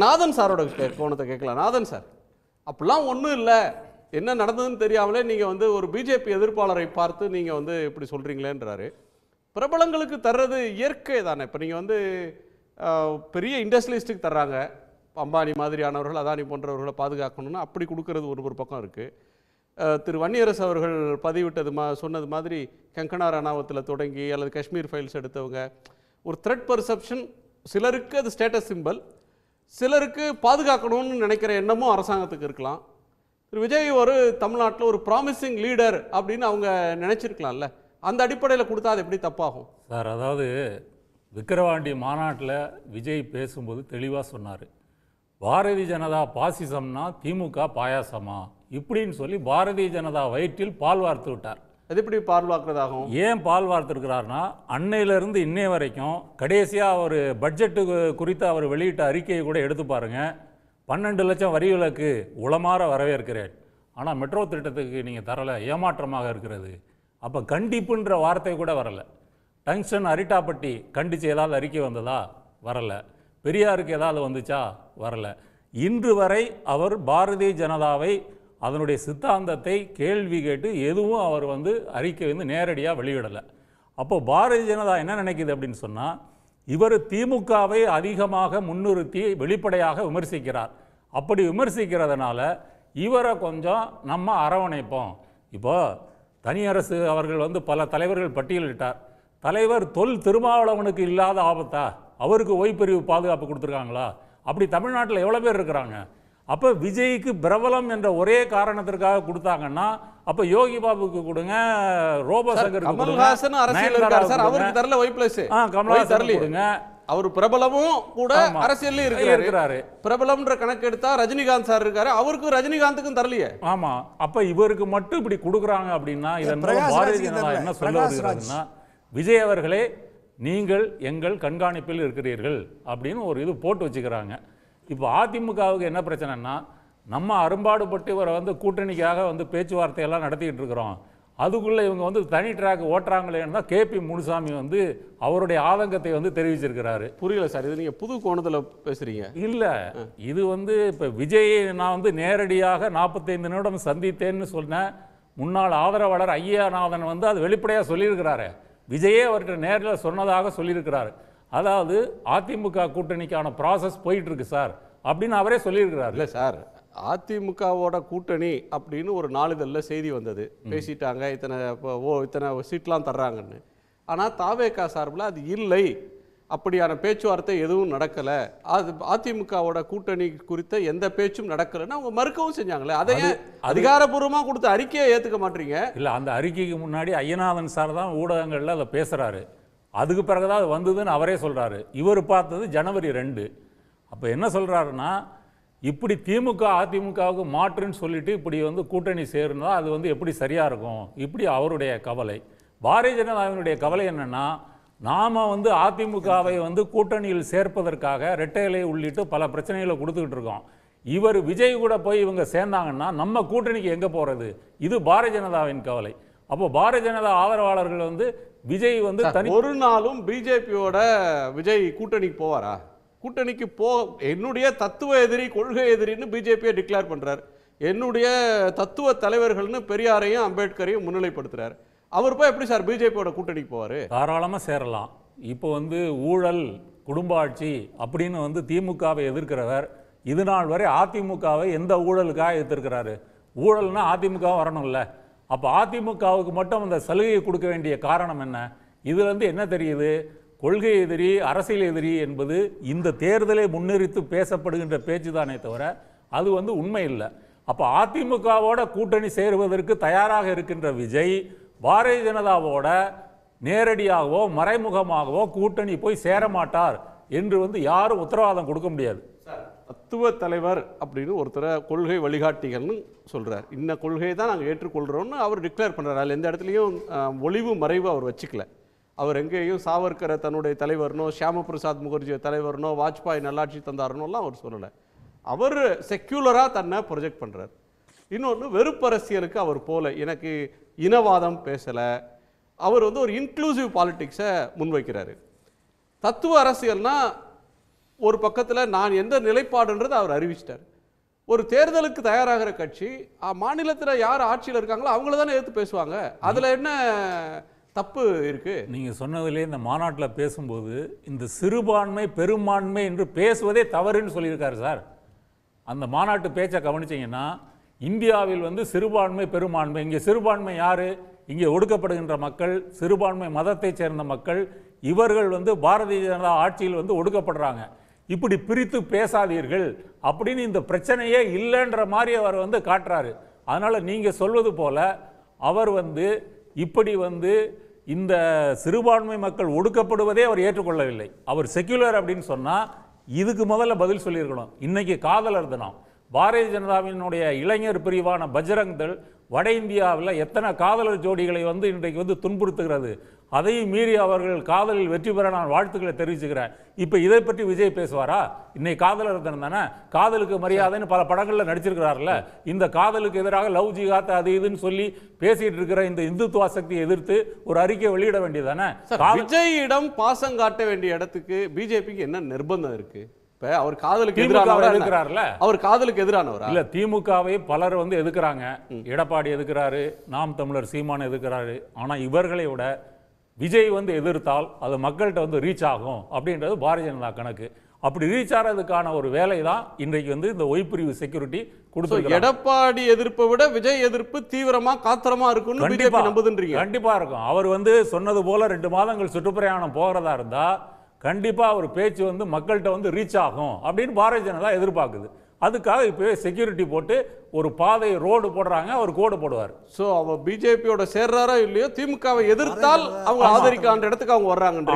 நாதன் சாரோட கோணத்தை கேட்கலாம். நாதன் சார் அப்படிலாம் ஒன்றும் இல்லை. என்ன நடந்ததுன்னு தெரியாமலே நீங்கள் வந்து ஒரு பிஜேபி எதிர்ப்பாளரை பார்த்து நீங்கள் வந்து இப்படி சொல்கிறீங்களேன்றாரு பிரபலங்களுக்கு தர்றது இயற்கை தானே. இப்போ நீங்கள் வந்து பெரிய இண்டஸ்ட்ரியலிஸ்ட்டுக்கு தர்றாங்க. அம்பானி மாதிரியானவர்கள் அதானி போன்றவர்களை பாதுகாக்கணும்னா அப்படி கொடுக்கறது ஒரு ஒரு பக்கம் இருக்குது திரு வன்னியரசு அவர்கள் பதிவிட்டது மா சொன்னது மாதிரி கங்கனா ராணாவத்தில் தொடங்கி அல்லது காஷ்மீர் ஃபைல்ஸ் எடுத்தவங்க ஒரு த்ரெட் பர்செப்ஷன் சிலருக்கு அது ஸ்டேட்டஸ் சிம்பல் சிலருக்கு பாதுகாக்கணும்னு நினைக்கிற எண்ணமும் அரசாங்கத்துக்கு இருக்கலாம். திரு. விஜய் ஒரு தமிழ்நாட்டில் ஒரு ப்ராமிசிங் லீடர் அப்படின்னு அவங்க நினைச்சிருக்கலாம்ல. அந்த அடிப்படையில் கொடுத்தா அது எப்படி தப்பாகும்? சார் அதாவது விக்கிரவாண்டி மாநாட்டில் விஜய் பேசும்போது தெளிவாக சொன்னார். பாரதிய ஜனதா பாசிசம்னா திமுக பாயாசமா? இப்படின்னு சொல்லி பாரதிய ஜனதா வயிற்றில் பால் வார்த்து விட்டார். அது எப்படி பார்வாக்குறதாகும் ஏன் பால் வார்த்திருக்கிறார்னா அன்னையிலிருந்து இன்னை வரைக்கும் கடைசியாக அவர் பட்ஜெட்டு குறித்து அவர் வெளியிட்ட அறிக்கையை கூட எடுத்து பாருங்கள் பன்னெண்டு லட்சம் வரி விலக்கு உளமாற வரவேற்கிறேன். ஆனால் மெட்ரோ திட்டத்துக்கு நீங்கள் தரலை ஏமாற்றமாக இருக்கிறது. அப்போ கண்டிப்புன்ற வார்த்தை கூட வரலை. டங்ஸ்டன் அரிட்டாப்பட்டி கண்டித்து ஏதாவது அறிக்கை வந்ததா? வரலை. பெரியாருக்கு ஏதாவது வந்துச்சா? வரலை. இன்று வரை அவர் பாரதிய ஜனதாவை அதனுடைய சித்தாந்தத்தை கேள்வி கேட்டு எதுவும் அவர் வந்து அறிக்கை வந்து நேரடியாக வெளியிடலை. அப்போ பாரதிய ஜனதா என்ன நினைக்குது அப்படின்னு சொன்னால் இவர் திமுகவை அதிகமாக முன்னிறுத்தி வெளிப்படையாக விமர்சிக்கிறார். அப்படி விமர்சிக்கிறதுனால இவரை கொஞ்சம் நம்ம அரவணைப்போம். இப்போ தனியரசு அவர்கள் வந்து பல தலைவர்கள் பட்டியலிட்டார். தலைவர் தொல் திருமாவளவனுக்கு இல்லாத ஆபத்தா? அவருக்கு ஓய்பிரிவு பாதுகாப்பு கொடுத்துருக்காங்களா? அப்படி தமிழ்நாட்டில் எவ்வளோ பேர் இருக்கிறாங்க? அப்போ விஜய்க்கு பிரபலம் என்ற ஒரே காரணத்திற்காக கொடுத்தாங்கன்னா அப்போ யோகி பாபுக்கு கொடுங்க ரோபோ கொடுங்க, கமல்ஹாசன் அரசியல் இருக்காரு சார். அவருக்கு தரல ஒய் பிளஸ் ஆ கமலஹாசன் கொடுங்க. அவர் பிரபலமும் கூட. அரசியல்ல இருக்கிறாரு. பிரபலம்ன்ற கணக்கு எடுத்தா ரஜினிகாந்த் சார் இருக்காரு. அவருக்கும் ரஜினிகாந்துக்கும் தரலையே. ஆமா. அப்ப இவருக்கு மட்டும் இப்படி கொடுக்குறாங்க அப்படின்னா இதன் மூலம் பாரதிய ஜனதா. என்ன சொல்ல. வருகிறதுன்னா விஜய் அவர்களே நீங்கள் எங்கள் கண்காணிப்பில் இருக்கிறீர்கள் அப்படின்னு ஒரு இது போட்டு வச்சுக்கிறாங்க. இப்போ அதிமுகவுக்கு என்ன பிரச்சனைன்னா நம்ம அரும்பாடுபட்டு இவரை வந்து கூட்டணிக்காக வந்து பேச்சுவார்த்தையெல்லாம் நடத்திக்கிட்டு இருக்கிறோம். அதுக்குள்ளே இவங்க வந்து தனி ட்ராக் ஓட்டுறாங்களேன்னு தான் கேபி முனுசாமி வந்து அவருடைய ஆதங்கத்தை வந்து தெரிவிச்சிருக்கிறாரு. புரியல சார் இது நீங்க புது கோணத்துல பேசுறீங்க. இல்ல இது வந்து இப்ப விஜயை நான் வந்து நேரடியாக நாற்பத்தைந்து நிமிடம் சந்தித்தேன்னு சொன்ன முன்னாள் ஆதரவாளர் ஐயாநாதன் வந்து அது வெளிப்படையாக சொல்லியிருக்கிறாரு. விஜயே அவர்கிட்ட நேரில் சொன்னதாக சொல்லியிருக்கிறாரு. அதாவது அதிமுக கூட்டணிக்கான ப்ராசஸ் போயிட்டு இருக்கு சார் அப்படின்னு அவரே சொல்லியிருக்கிறாரு. இல்ல சார் அதிமுகவோட கூட்டணி அப்படின்னு ஒரு நாளிதழில் செய்தி வந்தது. பேசிட்டாங்க இத்தனை இப்போ ஓ இத்தனை சீட்லாம் தர்றாங்கன்னு. ஆனா தாவேகா சார்பில் அது இல்லை. அப்படியான பேச்சுவார்த்தை எதுவும் நடக்கல. அது அதிமுகவோட கூட்டணி குறித்த எந்த பேச்சும் நடக்கலைன்னு அவங்க மறுக்கவும் செஞ்சாங்களே. அதை ஏன் அதிகாரப்பூர்வமா கொடுத்த அறிக்கையை ஏத்துக்க மாட்டீங்க? இல்ல அந்த அறிக்கைக்கு முன்னாடி ஐயநாதன் சார் தான் ஊடகங்களில் அதை பேசுறாரு. அதுக்கு பிறகு தான் அது வந்ததுன்னு அவரே சொல்கிறாரு இவர் பார்த்தது ஜனவரி ரெண்டு. அப்போ என்ன சொல்கிறாருன்னா இப்படி திமுக அதிமுகவுக்கு மாற்றுன்னு சொல்லிட்டு இப்படி வந்து கூட்டணி சேருனா அது வந்து எப்படி சரியாக இருக்கும்? இப்படி அவருடைய கவலை. பாரதிய ஜனதாவினுடைய கவலை என்னன்னா நாம் வந்து அதிமுகவை வந்து கூட்டணியில் சேர்ப்பதற்காக ரெட்டையிலை உள்ளிட்டு பல பிரச்சனைகளை கொடுத்துக்கிட்டு இருக்கோம். இவர் விஜய் கூட போய் இவங்க சேர்ந்தாங்கன்னா நம்ம கூட்டணிக்கு எங்கே போகிறது இது பாரதிய ஜனதாவின் கவலை. அப்போ பாரதிய ஜனதா ஆதரவாளர்கள் வந்து விஜய் வந்து தனி ஒரு நாளும் பிஜேபியோட விஜய் கூட்டணிக்கு போவாரா? கூட்டணிக்கு போ என்னுடைய தத்துவ எதிரி கொள்கை எதிரின்னு பிஜேபியை டிக்ளேர் பண்றார். என்னுடைய தத்துவ தலைவர்கள்னு பெரியாரையும் அம்பேத்கரையும் முன்னிலைப்படுத்துறாரு. அவர் போய் எப்படி சார் பிஜேபியோட கூட்டணிக்கு போவாரு? தாராளமா சேரலாம். இப்போ வந்து ஊழல் குடும்ப ஆட்சி அப்படின்னு வந்து திமுகவை எதிர்க்கிறவர் இது நாள் வரை அதிமுகவை எந்த ஊழலுக்காக எதிர்க்கிறாரு? ஊழல்னா அதிமுக வரணும்ல. அப்போ அதிமுகவுக்கு மட்டும் அந்த சலுகையை கொடுக்க வேண்டிய காரணம் என்ன? இதுலேருந்து என்ன தெரியுது? கொள்கை எதிரி அரசியல் எதிரி என்பது இந்த தேர்தலை முன்னிறுத்து பேசப்படுகின்ற பேச்சு தானே தவிர அது வந்து உண்மை இல்லை. அப்போ அதிமுகவோட கூட்டணி சேருவதற்கு தயாராக இருக்கின்ற விஜய் பாரதிய ஜனதாவோட நேரடியாகவோ மறைமுகமாகவோ கூட்டணி போய் சேரமாட்டார் என்று வந்து யாரும் உத்தரவாதம் கொடுக்க முடியாது. தத்துவ தலைவர் அப்படின்னு ஒருத்தரை கொள்கை வழிகாட்டிகள்னு சொல்கிறார் இன்ன கொள்கையை தான் நாங்கள் ஏற்றுக்கொள்கிறோம்னு அவர் டிக்ளேர் பண்ணுறார் அதில் எந்த இடத்துலையும் ஒளிவு மறைவு அவர் வச்சுக்கல. அவர் எங்கேயும் சாவர்கரை தன்னுடைய தலைவர்னோ ஷியாம பிரசாத் முகர்ஜி தலைவர்னோ வாஜ்பாய் நல்லாட்சி தந்தாருன்னோலாம் அவர் சொல்லலை. அவர் செக்யூலராக தன்னை ப்ரொஜெக்ட் பண்ணுறார் இன்னொன்று வெறுப்பரசியலுக்கு அவர் போல. எனக்கு இனவாதம் பேசலை. அவர் வந்து ஒரு இன்க்ளூசிவ் பாலிட்டிக்ஸை முன்வைக்கிறாரு. தத்துவ அரசியல்னால் ஒரு பக்கத்தில் நான் எந்த நிலைப்பாடுன்றதை அவர் அறிவிச்சிட்டார். ஒரு தேர்தலுக்கு தயாராகிற கட்சி மாநிலத்தில் யார் ஆட்சியில் இருக்காங்களோ அவங்கள தானே எடுத்து பேசுவாங்க. அதில் என்ன தப்பு இருக்கு? நீங்க சொன்னதிலே இந்த மாநாட்டில் பேசும்போது இந்த சிறுபான்மை பெரும்பான்மை என்று பேசுவதே தவறுன்னு சொல்லியிருக்காரு சார். அந்த மாநாட்டு பேச்சை கவனிச்சீங்கன்னா இந்தியாவில் வந்து சிறுபான்மை பெரும்பான்மை இங்கே சிறுபான்மை யார்? இங்கே ஒடுக்கப்படுகின்ற மக்கள் சிறுபான்மை மதத்தைச் சேர்ந்த மக்கள் இவர்கள் வந்து பாரதிய ஜனதா ஆட்சியில் வந்து ஒடுக்கப்படுறாங்க. இப்படி பிரித்து பேசாதீர்கள் அப்படின்னு இந்த பிரச்சனையே இல்லைன்ற மாதிரி அவர் வந்து காட்டுறாரு. அதனால் நீங்கள் சொல்வது போல அவர் வந்து இப்படி வந்து இந்த சிறுபான்மை மக்கள் ஒடுக்கப்படுவதே அவர் ஏற்றுக்கொள்ளவில்லை. அவர் செக்யுலர் அப்படின்னு சொன்னால் இதுக்கு முதல்ல பதில் சொல்லியிருக்கணும். இன்னைக்கு காதலர் தினம். பாரதிய ஜனதாவினுடைய இளைஞர் பிரிவான பஜ்ரங் தள் வட இந்தியாவில் எத்தனை காதலர் ஜோடிகளை வந்து இன்றைக்கு வந்து துன்புறுத்துகிறது? அதையும் மீறி அவர்கள் காதலில் வெற்றி பெற நான் வாழ்த்துக்களை தெரிவிச்சுக்கிறேன். இப்போ இதை பற்றி விஜய் பேசுவாரா? இன்னைக்கு காதலர் தினம் தானே? காதலுக்கு மரியாதைன்னு பல படங்களில் நடிச்சிருக்கிறார்ல இந்த காதலுக்கு எதிராக லவ் ஜிகாத் அது இதுன்னு சொல்லி பேசிட்டு இருக்கிற இந்த இந்துத்துவ சக்தியை எதிர்த்து ஒரு அறிக்கை வெளியிட வேண்டியதானே சார் விஜயிடம் பாசம் காட்ட வேண்டிய இடத்துக்கு பிஜேபிக்கு என்ன நிர்பந்தம் இருக்கு? இப்ப அவர் காதலுக்கு எதிரானவரா? எதிர்க்கிறார்ல? அவர் காதலுக்கு எதிரானவரா? இல்ல திமுகவை பலர் வந்து எதுக்குறாங்க எடப்பாடி எதுக்குறாரு நாம் தமிழர் சீமான் எதுக்குறாரு ஆனா இவர்களை விட விஜய் வந்து எதிர்த்தால் அது மக்கள்கிட்ட வந்து ரீச் ஆகும் அப்படின்றது பாரதிய ஜனதா கணக்கு. அப்படி ரீச் ஆகிறதுக்கான ஒரு வேலை தான் இன்றைக்கு வந்து இந்த ஒய்பிரிவு செக்யூரிட்டி கொடுத்துருக்காங்க எடப்பாடி எதிர்ப்பை விட விஜய் எதிர்ப்பு தீவிரமா காத்திரமா இருக்கும்னு பிஜேபி நம்புதுன்றீங்க. கண்டிப்பா இருக்கும். அவர் வந்து சொன்னது போல ரெண்டு மாதங்கள் சுற்றுப்பிரயாணம் போகிறதா இருந்தா கண்டிப்பா அவர் பேச்சு வந்து மக்கள்கிட்ட வந்து ரீச் ஆகும் அப்படின்னு பாரதிய ஜனதா எதிர்பார்க்குது. அதுக்காக இப்பவே செக்யூரிட்டி போட்டு ஒரு பாதை ரோடு போடுறாங்க அவர் கோடு போடுவார். சோ அவ பிஜேபியோட சேர்றாரோ இல்லையோ திமுகவை எதிர்த்தால் அவங்க ஆதரிக்கான்ற இடத்துக்கு அவங்க வர்றாங்கன்றீங்க.